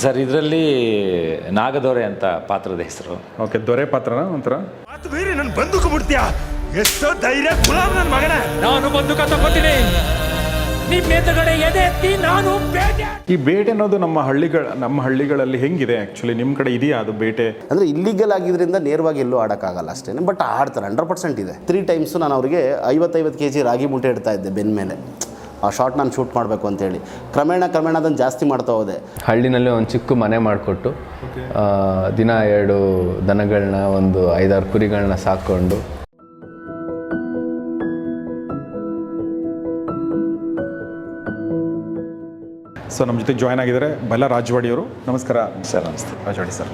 Sir ಇದರಲ್ಲಿ ನಾಗದೊರೆ ಅಂತ ಪಾತ್ರದ ಹೆಸರು. ಓಕೆ ದೊರೆ ಪಾತ್ರನ ಒಂಥರ? ಮಾತು ಬೇರೆ ನನ್ನ ಬಂದೂಕು ಬಿಡ್ತೀಯಾ ಎಷ್ಟೋ ಧೈರ್ಯ ಗುಲಾಮ್ ನನ್ ಮಗನ. ನಾನು ಬಂದೂಕ ತಗೋತೀನಿ ನಿಮ್ ಎದುರುಗಡೆ ಎದೆ ಎತ್ತಿ ನಾನು ಬೇಟೆ ಈ ಬೇಟೆ ಅನ್ನೋದು ನಮ್ಮ ಹಳ್ಳಿಗಳ ನಮ್ಮ ಹಳ್ಳಿಗಳಲ್ಲಿ ಹೆಂಗಿದೆ? ಆ್ಯಕ್ಚುಲಿ ನಿಮ್ಮ ಕಡೆ ಇದೆಯಾ ಅದು ಬೇಟೆ? ಅಂದರೆ ಇಲ್ಲಿಗಲ್ ಆಗಿದ್ರಿಂದ ನೇರವಾಗಿ ಎಲ್ಲೂ ಆಡೋಕ್ಕಾಗಲ್ಲ ಅಷ್ಟೇ ಬಟ್ ಆಡ್ತಾರೆ ಹಂಡ್ರೆಡ್ ಪರ್ಸೆಂಟ್ ಇದೆ. ತ್ರೀ ಟೈಮ್ಸು ನಾನು ಅವರಿಗೆ ಐವತ್ತೈವತ್ತು ಕೆ ಜಿ ರಾಗಿ ಮುಟ್ಟೆ ಇಡ್ತಾ ಇದ್ದೆ ಬೆನ್ನ ಮೇಲೆ ಆ ಶಾರ್ಟ್ ನಾನು ಶೂಟ್ ಮಾಡಬೇಕು ಅಂತೇಳಿ. ಕ್ರಮೇಣ ಕ್ರಮೇಣ ಅದನ್ನು ಜಾಸ್ತಿ ಮಾಡ್ತಾ ಹೋದೆ. ಹಳ್ಳಿನಲ್ಲಿ ಒಂದು ಚಿಕ್ಕ ಮನೆ ಮಾಡಿಕೊಟ್ಟು ದಿನ ಎರಡು ದನಗಳನ್ನ ಒಂದು ಐದಾರು ಕುರಿಗಳನ್ನ ಸಾಕ್ಕೊಂಡು ಸೊ ನಮ್ಮ ಜೊತೆ ಜಾಯ್ನ್ ಆಗಿದ್ದಾರೆ ಬಲ ರಾಜವಾಡಿಯವರು. ನಮಸ್ಕಾರ. ಸರ್ ನಮಸ್ತೆ. ರಾಜವಾಡಿ ಸರ್.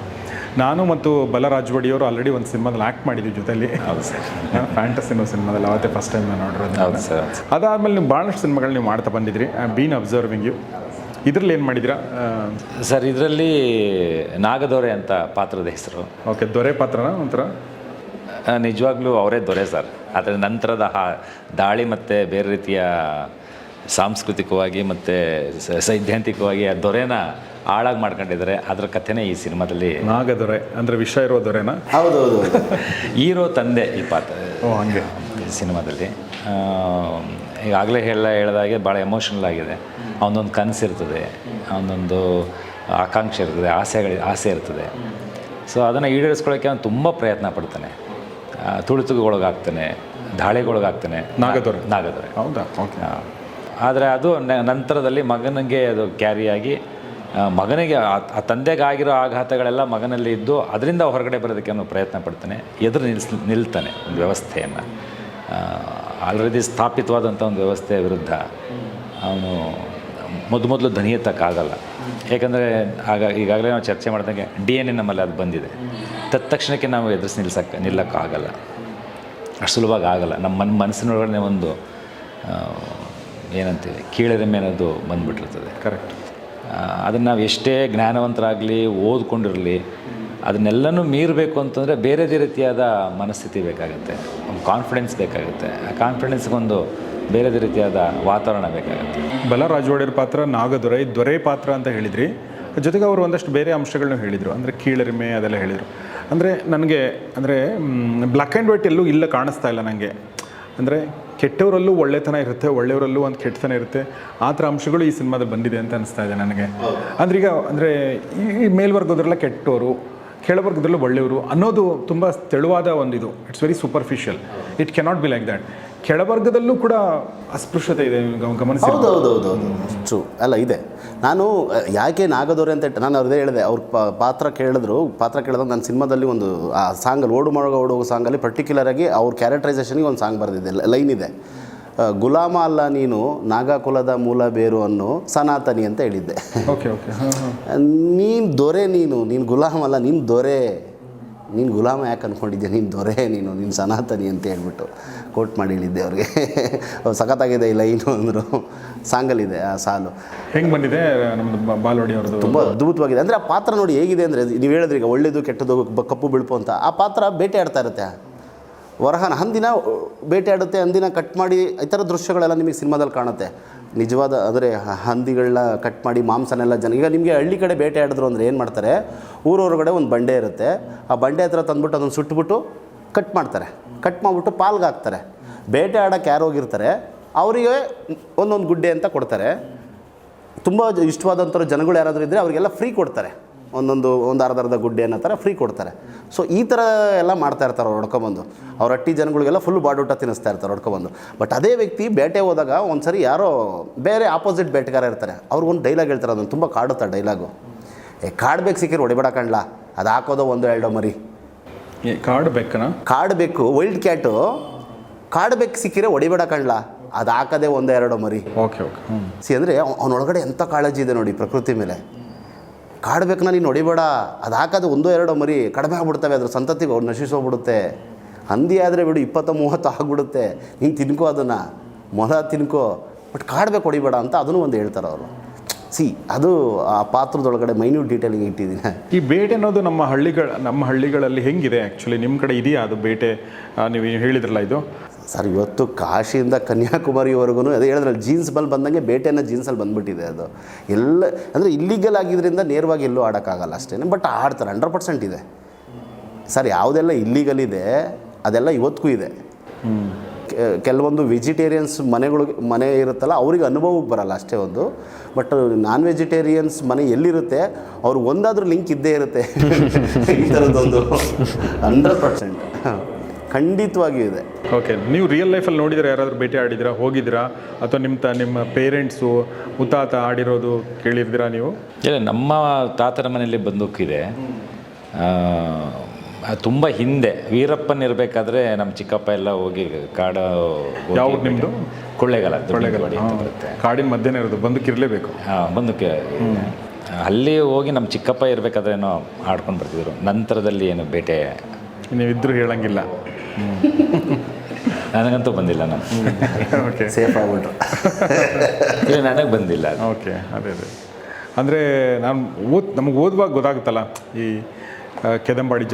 ನಾನು ಮತ್ತು ಬಲ ರಾಜವಾಡಿಯವರು ಆಲ್ರೆಡಿ ಒಂದು ಸಿನಿಮಾದಲ್ಲಿ ಆ್ಯಕ್ಟ್ ಮಾಡಿದ್ವಿ ಜೊತೆಯಲ್ಲಿ. ಹೌದು ಸರ್. ಫ್ಯಾಂಟಸ್ ಅನ್ನೋ ಸಿನಿಮಾದಲ್ಲಿ ಅವತ್ತೇ ಫಸ್ಟ್ ಟೈಮ್ ನಾನು ನೋಡಿರೋದು ಹೌದು ಸರ್. ಅದಾದಮೇಲೆ ನೀವು ಭಾಳಷ್ಟು ಸಿನಿಮಾಗಳು ನೀವು ಮಾಡ್ತಾ ಬಂದಿದ್ರಿ. ಬೀನ್ ಅಬ್ಸರ್ವಿಂಗ್ ಯು ಇದರಲ್ಲಿ ಏನು ಮಾಡಿದಿರಾ ಸರ್ ಇದರಲ್ಲಿ ನಾಗದೊರೆ ಅಂತ ಪಾತ್ರದ ಹೆಸರು. ಓಕೆ ದೊರೆ ಪಾತ್ರನ ಒಂಥರ? ನಿಜವಾಗ್ಲೂ ಅವರೇ ದೊರೆ ಸರ್. ಅದರ ನಂತರದ ಹಾ ದಾಳಿ ಮತ್ತು ಬೇರೆ ರೀತಿಯ ಸಾಂಸ್ಕೃತಿಕವಾಗಿ ಮತ್ತು ಸ- ಸೈದ್ಧಾಂತಿಕವಾಗಿ ಆ ದೊರೆನ ಹಾಳಾಗಿ ಮಾಡ್ಕೊಂಡಿದ್ದಾರೆ. ಅದರ ಕಥೆನೇ ಈ ಸಿನಿಮಾದಲ್ಲಿ ನಾಗದೊರೆ ಅಂದರೆ ವಿಷ ಇರೋ ದೊರೆನ? ಹೌದು ಹೌದು ಹೌದು ಹೀರೋ ತಂದೆ ಈ ಪಾತ್ರ. ಓ ಹಂಗೆ. ಈ ಸಿನಿಮಾದಲ್ಲಿ. ಆ, ಈಗಾಗಲೇ ಹೇಳ ಹೇಳಿದಾಗೆ ಭಾಳ ಎಮೋಷ್ನಲ್ ಆಗಿದೆ. ಅವನೊಂದು ಕನಸಿರ್ತದೆ ಅವನೊಂದು ಆಕಾಂಕ್ಷೆ ಇರ್ತದೆ. ಆಸೆಗಳು ಆಸೆ ಇರ್ತದೆ. ಸೊ ಅದನ್ನು ಈಡೇರಿಸ್ಕೊಳ್ಳೋಕ್ಕೆ ಅವನು ತುಂಬ ಪ್ರಯತ್ನ ಪಡ್ತಾನೆ. ತುಳಿತುಗೊಳಗಾಗ್ತಾನೆ ದಾಳಿಗೊಳಗಾಗ್ತಾನೆ. ನಾಗದೊರೆ. ನಾಗದೊರೆ. ಹೌದಾ? ಓಕೆ. ಆದರೆ ಅದು ನಂತರದಲ್ಲಿ ಮಗನಿಗೆ ಅದು ಕ್ಯಾರಿಯಾಗಿ ಮಗನಿಗೆ ಆ- ತಂದೆಗಾಗಿರೋ ಆಘಾತಗಳೆಲ್ಲ ಮಗನಲ್ಲಿ ಇದ್ದು ಅದರಿಂದ ಹೊರಗಡೆ ಬರೋದಕ್ಕೆ ನಾನು ಪ್ರಯತ್ನ ಪಡ್ತಾನೆ. ಎದುರು ನಿಲ್ಸ್, ನಿಲ್ತಾನೆ ಒಂದು ವ್ಯವಸ್ಥೆಯನ್ನು. ಆಲ್ರೆಡಿ ಸ್ಥಾಪಿತವಾದಂಥ ಒಂದು ವ್ಯವಸ್ಥೆಯ ವಿರುದ್ಧ ಅವನು ಮೊದ ಮೊದಲು ಧನಿಯತ್ತಕ್ಕಾಗಲ್ಲ ಏಕೆಂದರೆ ಆಗ ಈಗಾಗಲೇ ನಾವು ಚರ್ಚೆ ಮಾಡಿದಂಗೆ ಡಿ ಎನ್ ಎ ನಮ್ಮಲ್ಲಿ ಅದು ಬಂದಿದೆ. ತತ್ಕ್ಷಣಕ್ಕೆ ನಾವು ಎದುರಿಸಿ ನಿಲ್ಸಕ್ಕೆ ನಿಲ್ಲಕ್ಕಾಗಲ್ಲ. ಅಷ್ಟು ಸುಲಭವಾಗಿ ಆಗಲ್ಲ ನಮ್ಮ ಮನ್ ಮನಸ್ಸಿನೊಳಗಡೆ ಒಂದು ಏನಂತೀವಿ ಕೀಳರಿಮೆ ಅನ್ನೋದು ಬಂದುಬಿಟ್ಟಿರ್ತದೆ. ಕರೆಕ್ಟ್ ಅದನ್ನು ನಾವು ಎಷ್ಟೇ ಜ್ಞಾನವಂತರಾಗಲಿ ಓದ್ಕೊಂಡಿರಲಿ ಅದನ್ನೆಲ್ಲನೂ ಮೀರಬೇಕು ಅಂತಂದರೆ ಬೇರೆದೇ ರೀತಿಯಾದ ಮನಸ್ಥಿತಿ ಬೇಕಾಗುತ್ತೆ. ಒಂದು ಕಾನ್ಫಿಡೆನ್ಸ್ ಬೇಕಾಗುತ್ತೆ. ಆ ಕಾನ್ಫಿಡೆನ್ಸ್ಗೊಂದು ಬೇರೆದೇ ರೀತಿಯಾದ ವಾತಾವರಣ ಬೇಕಾಗುತ್ತೆ. ಬಲ ಒಡೆಯರ್ ಪಾತ್ರ ನಾಗದೊರೆ ದೊರೆ ಪಾತ್ರ ಅಂತ ಹೇಳಿದ್ರಿ. ಜೊತೆಗೆ ಅವರು ಒಂದಷ್ಟು ಬೇರೆ ಅಂಶಗಳನ್ನ ಹೇಳಿದರು. ಅಂದರೆ ಕೀಳರಿಮೆ ಅದೆಲ್ಲ ಹೇಳಿದರು. ಅಂದರೆ ನನಗೆ ಅಂದರೆ ಬ್ಲ್ಯಾಕ್ ಆ್ಯಂಡ್ ವೈಟ್ ಎಲ್ಲೂ ಇಲ್ಲ ಕಾಣಿಸ್ತಾ ಇಲ್ಲ ನನಗೆ ಅಂದರೆ ಕೆಟ್ಟವರಲ್ಲೂ ಒಳ್ಳೆತನ ಇರುತ್ತೆ ಒಳ್ಳೆಯವರಲ್ಲೂ ಒಂದು ಕೆಟ್ಟತನ ಇರುತ್ತೆ. ಆ ಥರ ಅಂಶಗಳು ಈ ಸಿನಿಮಾದಲ್ಲಿ ಬಂದಿದೆ ಅಂತ ಅನಿಸ್ತಾ ಇದೆ ನನಗೆ. ಅಂದ್ರೆ ಈಗ ಅಂದರೆ ಈ ಮೇಲ್ವರ್ಗದ್ರಲ್ಲ ಕೆಟ್ಟವರು ಕೆಳವರ್ಗದಲ್ಲೂ ಒಳ್ಳೆಯವರು ಅನ್ನೋದು ತುಂಬ ತೆಳುವಾದ ಒಂದು ಇದು it's very superficial it cannot be like that ಕೆಳವರ್ಗದಲ್ಲೂ ಕೂಡ ಅಸ್ಪೃಶ್ಯತೆ ಇದೆ ಗಮನಿಸಿ ಹೌದು ಹೌದು ಹೌದು ಹೌದು. ಟ್ರೂ ಅಲ್ಲ ಇದೆ. ನಾನು ಯಾಕೆ ನಾಗದೋರೆ ಅಂತ ನಾನು ಅವ್ರದೇ ಹೇಳಿದೆ. ಅವ್ರ ಪಾತ್ರ ಕೇಳಿದ್ರು. ಪಾತ್ರ ಕೇಳಿದಾಗ ನನ್ನ ಸಿನಿಮಾದಲ್ಲಿ ಒಂದು ಆ ಸಾಂಗಲ್ಲಿ ಓಡು ಮಾಡುವ ಓಡುವ ಸಾಂಗಲ್ಲಿ ಪರ್ಟಿಕ್ಯುಲರ್ ಆಗಿ ಅವ್ರ ಕ್ಯಾರೆಕ್ಟರೈಸೇಷನ್ಗೆ ಒಂದು ಸಾಂಗ್ ಬರೆದಿದೆ. ಲೈನ್ ಇದೆ. ಗುಲಾಮ ಅಲ್ಲ ನೀನು ನಾಗಕುಲದ ಮೂಲ ಬೇರು ಅನ್ನು ಸನಾತನಿ ಅಂತ ಹೇಳಿದ್ದೆ. ಓಕೆ ಓಕೆ ನೀನು ದೊರೆ ನೀನು ನೀನು ಗುಲಾಮ ಅಲ್ಲ ನೀನು ದೊರೆ. ನೀನು ಗುಲಾಮ ಯಾಕೆ ಅಂದ್ಕೊಂಡಿದ್ದೆ ನೀನು ದೊರೆ ನೀನು ನೀನು ಸನಾತನಿ ಅಂತ ಹೇಳ್ಬಿಟ್ಟು ಕೋಟ್ ಮಾಡಿ ಹೇಳಿದ್ದೆ ಅವ್ರಿಗೆ. ಅವ್ರು ಸಖತ್ತಾಗಿದೆ ಇಲ್ಲ ಏನು ಅಂದರು. ಸಾಂಗಲ್ಲಿದೆ ಆ ಸಾಲು. ಹೆಂಗೆ ಬಂದಿದೆ ನಮ್ಮದು ಬಾಲೋಡಿ ಅವ್ರದ್ದು? ತುಂಬ ಅದ್ಭುತವಾಗಿದೆ. ಅಂದರೆ ಆ ಪಾತ್ರ ನೋಡಿ ಹೇಗಿದೆ ಅಂದರೆ ನೀವು ಹೇಳಿದ್ರೆ ಈಗ ಒಳ್ಳೇದು ಕೆಟ್ಟದ್ದು ಕಪ್ಪು ಬಿಳುಪು ಅಂತ. ಆ ಪಾತ್ರ ಬೇಟೆ ಆಡ್ತಾ ಇರುತ್ತೆ. ವರಹನ ಹಂದಿನ ಬೇಟೆಯಾಡುತ್ತೆ ಅಂದಿನ ಕಟ್ ಮಾಡಿ ಈ ಥರ ದೃಶ್ಯಗಳೆಲ್ಲ ನಿಮಗೆ ಸಿನಿಮಾದಲ್ಲಿ ಕಾಣುತ್ತೆ. ನಿಜವಾದ, ಅಂದರೆ ಹಂದಿಗಳನ್ನ ಕಟ್ ಮಾಡಿ ಮಾಂಸನೆಲ್ಲ ಜನ, ಈಗ ನಿಮಗೆ ಹಳ್ಳಿ ಕಡೆ ಬೇಟೆ ಆಡಿದ್ರು ಅಂದರೆ ಏನು ಮಾಡ್ತಾರೆ? ಊರೊಳಗಡೆ ಒಂದು ಬಂಡೆ ಇರುತ್ತೆ. ಆ ಬಂಡೆ ಹತ್ರ ತಂದ್ಬಿಟ್ಟು ಅದನ್ನು ಸುಟ್ಬಿಟ್ಟು ಕಟ್ ಮಾಡ್ತಾರೆ. ಕಟ್ ಮಾಡಿಬಿಟ್ಟು ಪಾಲ್ಗೆ ಹಾಕ್ತಾರೆ. ಬೇಟೆ ಆಡೋಕ್ಕೆ ಯಾರು ಹೋಗಿರ್ತಾರೆ? ಅವರಿಗೆ ಒಂದೊಂದು ಗುಡ್ಡೆ ಅಂತ ಕೊಡ್ತಾರೆ. ತುಂಬ ಇಷ್ಟವಾದಂಥವ್ರು ಜನಗಳು ಯಾರಾದರೂ ಇದ್ದರೆ ಅವರಿಗೆಲ್ಲ ಫ್ರೀ ಕೊಡ್ತಾರೆ. ಒಂದೊಂದು ಒಂದು ಅರ್ಧ ಅರ್ಧ ಗುಡ್ಡೆ ಅನ್ನೋ ಥರ ಫ್ರೀ ಕೊಡ್ತಾರೆ. ಸೊ ಈ ಥರ ಎಲ್ಲ ಮಾಡ್ತಾ ಇರ್ತಾರೆ ಅವ್ರು ಹೊಡ್ಕೊಬಂದು. ಅವ್ರ ಹಟ್ಟಿ ಜನಗಳಿಗೆಲ್ಲ ಫುಲ್ ಬಾಡೂಟ ತಿನ್ನಿಸ್ತಾ ಇರ್ತಾರೆ ಹೊಡ್ಕೊಬಂದು. ಬಟ್ ಅದೇ ವ್ಯಕ್ತಿ ಬೇಟೆ ಹೋದಾಗ ಒಂದ್ಸರಿ ಯಾರೋ ಬೇರೆ ಆಪೋಸಿಟ್ ಬೇಟೆಗಾರ ಇರ್ತಾರೆ. ಅವ್ರು ಒಂದು ಡೈಲಾಗ್ ಹೇಳ್ತಾರೆ ಅದನ್ನು ತುಂಬ ಕಾಡುತ್ತೆ ಡೈಲಾಗು ಏ ಕಾಡ್ಬೇಕು ಸಿಕ್ಕಿರು ಹೊಡಿಬೇಡ ಕಣ್ಲ. ಅದು ಹಾಕೋದೋ ಒಂದು ಎರಡೋ ಮರಿ. ಏ, ಕಾರ್ಡ್ ಬೇಕನ? ಕಾಡು ಬೇಕು ವೈಲ್ಡ್ ಕ್ಯಾಟು ಕಾಡ್ಬೇಕು ಸಿಕ್ಕಿರೆ ಹೊಡಿಬೇಡ ಕಣ್ಲ. ಅದು ಹಾಕದೆ ಒಂದು ಎರಡೋ ಮರಿ. ಓಕೆ ಓಕೆ ಸಿ ಅಂದರೆ ಅವನೊಳಗಡೆ ಎಂಥ ಕಾಳಜಿ ಇದೆ ನೋಡಿ ಪ್ರಕೃತಿ ಮೇಲೆ. ಕಾಡ್ಬೇಕನ್ನ ನೀನು ಹೊಡಿಬೇಡ. ಅದು ಹಾಕೋದು ಒಂದೋ ಎರಡೋ ಮರಿ ಕಡಿಮೆ ಆಗ್ಬಿಡ್ತವೆ, ಅದ್ರ ಸಂತತಿಗೆ ಅವ್ರು ನಶಿಸೋಗ್ಬಿಡುತ್ತೆ. ಹಂದಿ ಆದರೆ ಬಿಡು, ಇಪ್ಪತ್ತು ಮೂವತ್ತು ಆಗ್ಬಿಡುತ್ತೆ. ನೀನು ತಿನ್ಕೋ ಅದನ್ನು. ಮೊಲ ತಿನ್ಕೋ. ಬಟ್ ಕಾಡ್ಬೇಕು, ಹೊಡಿಬೇಡ ಅಂತ ಅದನ್ನು ಒಂದು ಹೇಳ್ತಾರೆ ಅವರು. ಸಿ ಅದು ಆ ಪಾತ್ರದೊಳಗಡೆ ಮೈನ್ಯೂಟ್ ಡೀಟೇಲಿಂಗ್ ಇಟ್ಟಿದ್ದೀನಿ. ಈ ಬೇಟೆ ಅನ್ನೋದು ನಮ್ಮ ಹಳ್ಳಿಗಳ, ನಮ್ಮ ಹಳ್ಳಿಗಳಲ್ಲಿ ಹೆಂಗಿದೆ? ಆ್ಯಕ್ಚುಲಿ ನಿಮ್ಮ ಕಡೆ ಇದೆಯಾ ಅದು ಬೇಟೆ? ನೀವು ಹೇಳಿದ್ರಲ್ಲ ಇದು. ಸರ್, ಇವತ್ತು ಕಾಶಿಯಿಂದ ಕನ್ಯಾಕುಮಾರಿವರೆಗೂ ಅದೇ ಹೇಳಿದ್ರಲ್ಲ ಜೀನ್ಸ್ ಬಲ್ ಬಂದಂಗೆ ಬೇಟೆನ ಜೀನ್ಸಲ್ಲಿ ಬಂದ್ಬಿಟ್ಟಿದೆ ಅದು. ಎಲ್ಲ, ಅಂದರೆ ಇಲ್ಲಿಗಲ್ ಆಗಿದ್ದರಿಂದ ನೇರವಾಗಿ ಎಲ್ಲೂ ಆಡೋಕ್ಕಾಗಲ್ಲ ಅಷ್ಟೇ ಬಟ್ ಆಡ್ತಾರೆ ಹಂಡ್ರೆಡ್ ಪರ್ಸೆಂಟ್ ಇದೆ. ಸರ್, ಯಾವುದೆಲ್ಲ ಇಲ್ಲಿಗಲ್ ಇದೆ, ಅದೆಲ್ಲ ಇವತ್ತಿಗೂ ಇದೆ. ಕೆಲವೊಂದು ವೆಜಿಟೇರಿಯನ್ಸ್ ಮನೆಗಳಿಗೆ ಮನೆ ಇರುತ್ತಲ್ಲ, ಅವ್ರಿಗೆ ಅನುಭವಕ್ಕೆ ಬರಲ್ಲ ಅಷ್ಟೇ ಒಂದು ಬಟ್ ನಾನ್ ವೆಜಿಟೇರಿಯನ್ಸ್ ಮನೆ ಎಲ್ಲಿರುತ್ತೆ, ಅವ್ರು ಒಂದಾದರೂ ಲಿಂಕ್ ಇದ್ದೇ ಇರುತ್ತೆ. ಈ ಥರದ್ದೊಂದು ಹಂಡ್ರೆಡ್ ಪರ್ಸೆಂಟ್ ಖಂಡಿತವಾಗಿಯೂ ಇದೆ. ಓಕೆ ನೀವು ರಿಯಲ್ ಲೈಫಲ್ಲಿ ನೋಡಿದ್ರೆ ಯಾರಾದರೂ ಭೇಟಿ ಆಡಿದಿರಾ ಹೋಗಿದ್ದೀರಾ? ಅಥವಾ ನಿಮ್ಮ ತ ನಿಮ್ಮ ಪೇರೆಂಟ್ಸು ಮುತ್ತಾತ ಆಡಿರೋದು ಕೇಳಿದ್ದೀರಾ ನೀವು? ಇಲ್ಲ ನಮ್ಮ ತಾತನ ಮನೆಯಲ್ಲಿ ಬಂದೂಕಿದೆ ತುಂಬ ಹಿಂದೆ ವೀರಪ್ಪನ್ ಇರಬೇಕಾದ್ರೆ ನಮ್ಮ ಚಿಕ್ಕಪ್ಪ ಎಲ್ಲ ಹೋಗಿ ಕಾಡ ಹೋಗಿ ನಿಮ್ಮದು ಕೊಳ್ಳೆಗಾಲ ಕೊಳ್ಳೇಗಾಲ ಬರುತ್ತೆ. ಕಾಡಿನ ಮಧ್ಯನೇ ಇರೋದು ಬಂದಕ್ಕಿರಲೇಬೇಕು ಹಾಂ ಬಂದಕ್ಕೆ ಅಲ್ಲಿ ಹೋಗಿ ನಮ್ಮ ಚಿಕ್ಕಪ್ಪ ಇರಬೇಕಾದ್ರೆ ಏನೋ ಆಡ್ಕೊಂಡು ಬರ್ತಿದ್ರು. ನಂತರದಲ್ಲಿ ಏನು ಬೇಟೆ ನೀವಿದ್ರೂ ಹೇಳಂಗಿಲ್ಲ. ನನಗಂತೂ ಬಂದಿಲ್ಲ ನಾನು. ಓಕೆ ಸೇಫ್ ಆಗ್ಬಿಟ್ರು. ಇಲ್ಲ ನನಗೆ ಬಂದಿಲ್ಲ ಅದು. ಓಕೆ ಅದೇ ಅದೇ. ಅಂದರೆ ನಾನು ಓದ್ ನಮಗೆ ಓದುವಾಗ ಗೊತ್ತಾಗುತ್ತಲ್ಲ ಈ ಆ, ಕೆದಂಬಾಡಿ